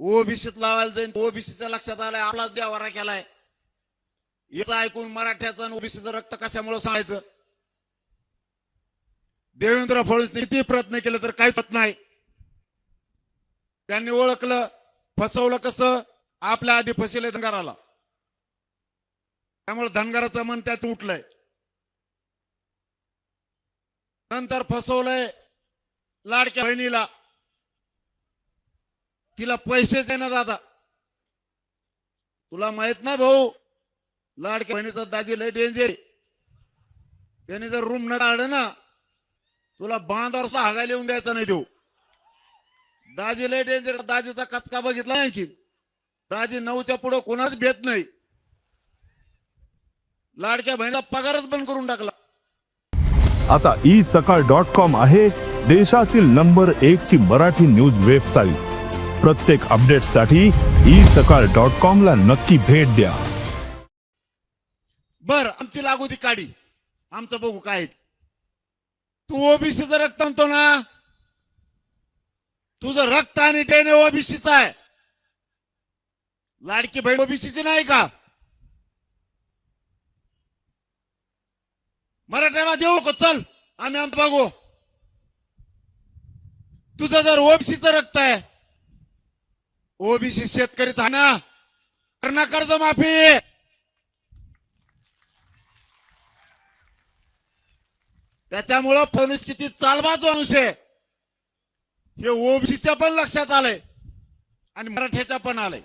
ओबीसीत लावायला जाईन ओबीसीच्या लक्षात आलाय आपलाच देवारा केलाय. याचं ऐकून मराठ्याचं आणि ओबीसीचं रक्त कशामुळे सांगायचं देवेंद्र फडणवीसने किती प्रयत्न केले तर काहीच होत नाही. त्यांनी ओळखलं फसवलं कसं? आपल्या आधी फसले धनगाराला. त्यामुळे धनगाराचं मन त्याच उठलंय. नंतर फसवलंय लाडक्या बहिणीला. तिला पैसेच आहे ना दादा. तुला माहीत ना भाऊ लाडक्या बहिणीचा दाजी लय डेंजर त्याने जर रूम न काढलं ना तुला बांधावर हागायला येऊन द्यायचा नाही देऊ. दाजी लय डेंजर दाजीचा कचका बघितला नाही आणखी दाजी नऊच्या पुढे कोणाच भेट नाही. लाडक्या बहिणीला पगारच बंद करून टाकला. आता ई सकाळ डॉट कॉम आहे देशातील नंबर एक ची मराठी न्यूज वेबसाईट प्रत्येक अपडेटसाठी ई सकाळ डॉट कॉम ला नक्की भेट द्या. बर आमची लागू ती काढी आमचं बघू काय तू ओबीसीच रक्त आणतो ना. तुझं रक्त आणि टेने ओबीसीचं आहे. लाडकी बहीण ओबीसीची नाही का? मराठ्याला देऊ का? चल आम्ही आमचं बघू. तुझं जर ओबीसीचं रक्त आहे ओबीसी शेतकरी थाना. करणार कर्ज माफी. त्याच्यामुळं फडणवीस किती चालबाज माणूस आहे. हे ओबीसीच्या पण लक्षात आलंय आणि मराठ्याच्या पण आलंय.